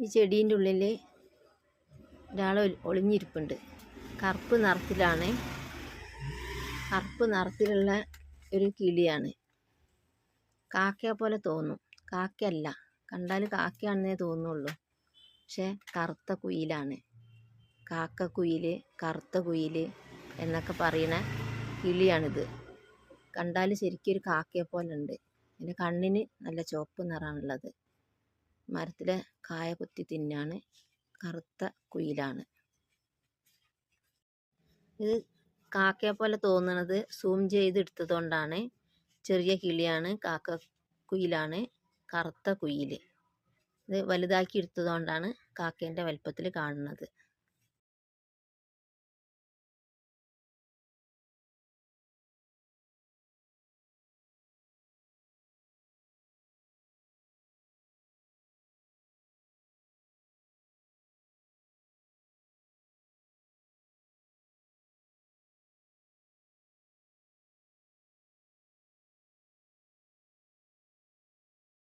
ഈ ചെടീന്റെ ഉള്ളിൽ ഒരാൾ ഒളിഞ്ഞിരിപ്പുണ്ട്. കറുപ്പ് നിറത്തിലാണ്. കറുപ്പ് നിറത്തിലുള്ള ഒരു കിളിയാണ്. കാക്കയെ പോലെ തോന്നും. കാക്കയല്ല. കണ്ടാൽ കാക്കയാണെന്നേ തോന്നുള്ളൂ. പക്ഷേ കറുത്ത കുയിലാണ്. കാക്ക കുയിൽ കറുത്ത കുയിൽ എന്നൊക്കെ പറയുന്ന കിളിയാണിത്. കണ്ടാൽ ശരിക്കും ഒരു കാക്കയെ പോലെ ഉണ്ട് പിന്നെ കണ്ണിന് നല്ല ചുവപ്പ് നിറമാണുള്ളത്. മരത്തിലെ കായ കുത്തി തിന്നാണ്. കറുത്ത കുയിലാണ്. ഇത് കാക്കയെ പോലെ തോന്നുന്നത് സൂം ചെയ്ത് എടുത്തതുകൊണ്ടാണ്. ചെറിയ കിളിയാണ് കാക്ക കുയിലാണ് കറുത്ത കുയിൽ. ഇത് വലുതാക്കി എടുത്തതുകൊണ്ടാണ് കാക്കേന്റെ വലുപ്പത്തിൽ കാണുന്നത്.